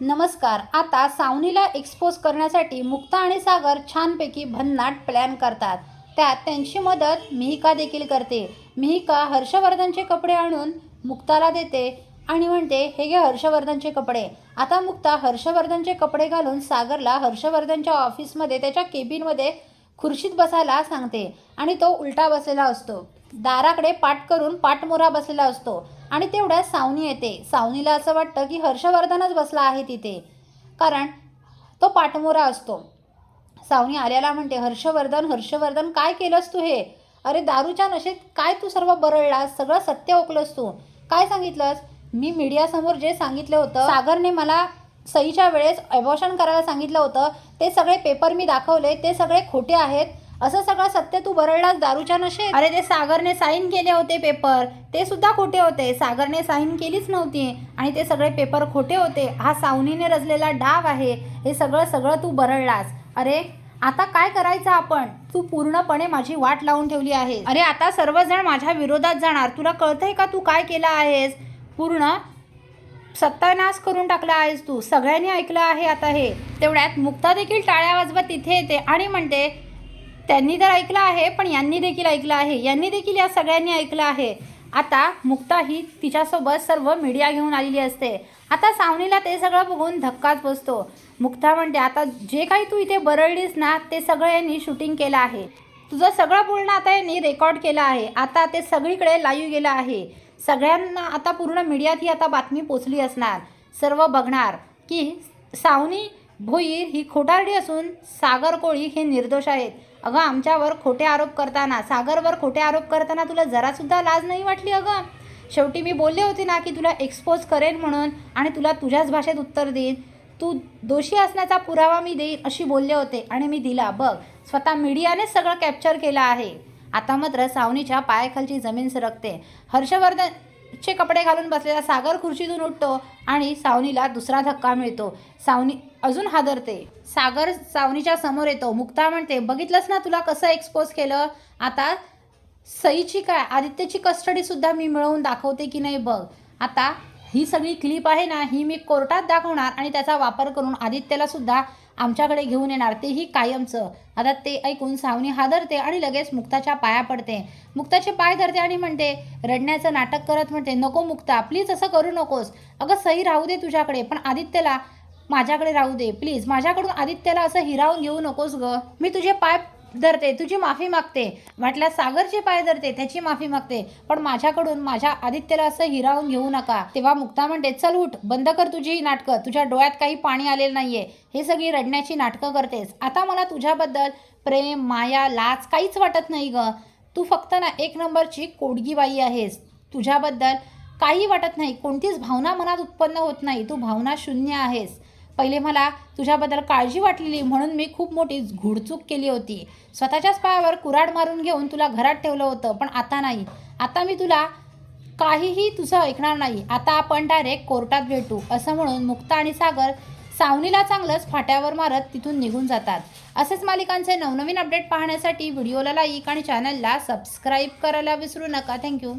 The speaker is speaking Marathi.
नमस्कार. आता सावनीला एक्सपोज करण्यासाठी मुक्ता आणि सागर छानपैकी भन्नाट प्लॅन करतात. त्यात त्यांची मदत मिहिका देखील करते. मिहिका हर्षवर्धनचे कपडे आणून मुक्ताला देते आणि म्हणते हे घे हर्षवर्धनचे कपडे. आता मुक्ता हर्षवर्धनचे कपडे घालून सागरला हर्षवर्धनच्या ऑफिसमध्ये त्याच्या केबिनमध्ये खुर्शीत बसायला सांगते आणि तो उलटा बसलेला असतो. दाराकडे पाठ करून पाठमोरा बसलेला असतो. आणि तेवढ्यात सावनी येते. सावनीला असं वाटतं की हर्षवर्धनच बसला आहे तिथे. कारण तो पाठमोरा असतो. सावनी आल्याला म्हणते हर्षवर्धन हर्षवर्धन काय केलंस तू हे? अरे दारूच्या नशेत काय तू सर्व बरळलास? सगळं सत्य ओकलंस तू. काय सांगितलंस? मी मीडियासमोर जे सांगितलं होतं सागरने मला सईच्या वेळेस अबॉर्शन करायला सांगितलं होतं. ते सगळे पेपर मी दाखवले. ते सगळे खोटे आहेत. असं सगळं सत्य तू बरळलास दारूच्या नशेत? अरे ते सागरने साईन केले होते पेपर ते सुद्धा खोटे होते. सागरने साईन केलीच नव्हती. आणि ते सगळे पेपर खोटे होते. हा सावनीने रचलेला डाव आहे. हे सगळं सगळं तू बरळलास अरे आता काय करायचं आपण? तू पूर्णपणे माझी वाट लावून ठेवली आहे अरे आता सर्वजण माझ्या विरोधात जाणार. तुला कळतंय का तू काय केलं आहेस? पूर्ण सत्यानाश करून टाकला आहेस तू. सगळ्यांनी ऐकलं आहे आता हे. तेवढ्यात मुक्ता देखील टाळ्या वाजवत तिथे येते आणि म्हणते त्यांनी तर ऐकलं आहे पण यांनी देखील ऐकलं आहे. यांनी देखील या सगळ्यांनी ऐकलं आहे. आता मुक्ता ही तिच्यासोबत सर्व मीडिया घेऊन आलेली असते. आता सावनीला ते सगळं बघून धक्काच बसतो. मुक्ता म्हणते आता जे काही तू इथे बरळलीस ना ते सगळं यांनी शूटिंग केलं आहे. तुझं सगळं बोलणं आता यांनी रेकॉर्ड केलं आहे. आता ते सगळीकडे लाईव्ह गेलं आहे. सगळ्यांना आता पूर्ण मीडियात ही आता बातमी पोचली असणार. सर्व बघणार की सावनी भोईर ही खोटारडी असून सागर कोळी हे निर्दोष आहेत. अगं आमच्यावर खोटे आरोप करताना सागरवर खोटे आरोप करताना तुला जरासुद्धा लाज नाही वाटली अगं? शेवटी मी बोलले होते ना की तुला एक्सपोज करेन म्हणून आणि तुला तुझ्याच भाषेत उत्तर देईन. तू दोषी असण्याचा पुरावा मी देईन अशी बोलले होते आणि मी दिला. बघ स्वतः मीडियानेच सगळं कॅप्चर केलं आहे. आता मात्र सावनीच्या पायाखालची जमीन सरकते. हर्षवर्धन चे कपडे घालून बसलेला सागर खुर्चीतून उठतो आणि सावनीला दुसरा धक्का मिळतो. सावनी अजून हादरते. सागर सावनीच्या समोर येतो. मुक्ता म्हणते बघितलंस ना तुला कसं एक्सपोज केलं? आता सईची काय? आदित्यची कस्टडीसुद्धा मी मिळवून दाखवते की नाही बघ. आता ही सगळी क्लिप आहे ना ही मी कोर्टात दाखवणार आणि त्याचा वापर करून आदित्यला सुद्धा आमच्याकडे घेऊन येणार. तेही कायमचं. आता ते ऐकून सावनी हादरते आणि लगेच मुक्ताच्या पाया पडते. मुक्ताचे पाय धरते आणि म्हणते रडण्याचं नाटक करत म्हणते नको मुक्ता प्लीज असं करू नकोस. अगं सही राहू दे तुझ्याकडे पण आदित्यला माझ्याकडे राहू दे प्लीज माझ्याकडून आदित्यला असं हिरावून घेऊ नकोस ग. मी तुझे पाय धरते तुझी माफी मागते. म्हटल्या सागरचे पाय धरते त्याची माफी मागते. पण माझ्याकडून माझ्या आदित्यला असं हिरावून घेऊ नका. तेव्हा मुक्ता म्हणते चल उठ बंद कर तुझी नाटकं. तुझ्या डोळ्यात काही पाणी आलेलं नाहीये. हे सगळी रडण्याची नाटकं करतेस. आता मला तुझ्याबद्दल प्रेम माया लाज काहीच वाटत नाही ग. तू फक्त ना एक नंबरची कोडगीबाई आहेस. तुझ्याबद्दल काही वाटत नाही. कोणतीच भावना मनात उत्पन्न होत नाही. तू भावना शून्य आहेस. पहिले मला तुझ्याबद्दल काळजी वाटलेली म्हणून मी खूप मोठी घुडचूक केली होती. स्वतःच्याच पायावर कुराड मारून घेऊन तुला घरात ठेवलं होतं पण आता नाही. आता मी तुला काहीही तुझं ऐकणार नाही. आता आपण डायरेक्ट कोर्टात भेटू असं म्हणून मुक्ता आणि सागर सावनीला चांगलंच फाट्यावर मारत तिथून निघून जातात. असेच मालिकांचे नवनवीन अपडेट पाहण्यासाठी व्हिडिओला लाईक आणि चॅनलला सबस्क्राईब करायला विसरू नका. थँक्यू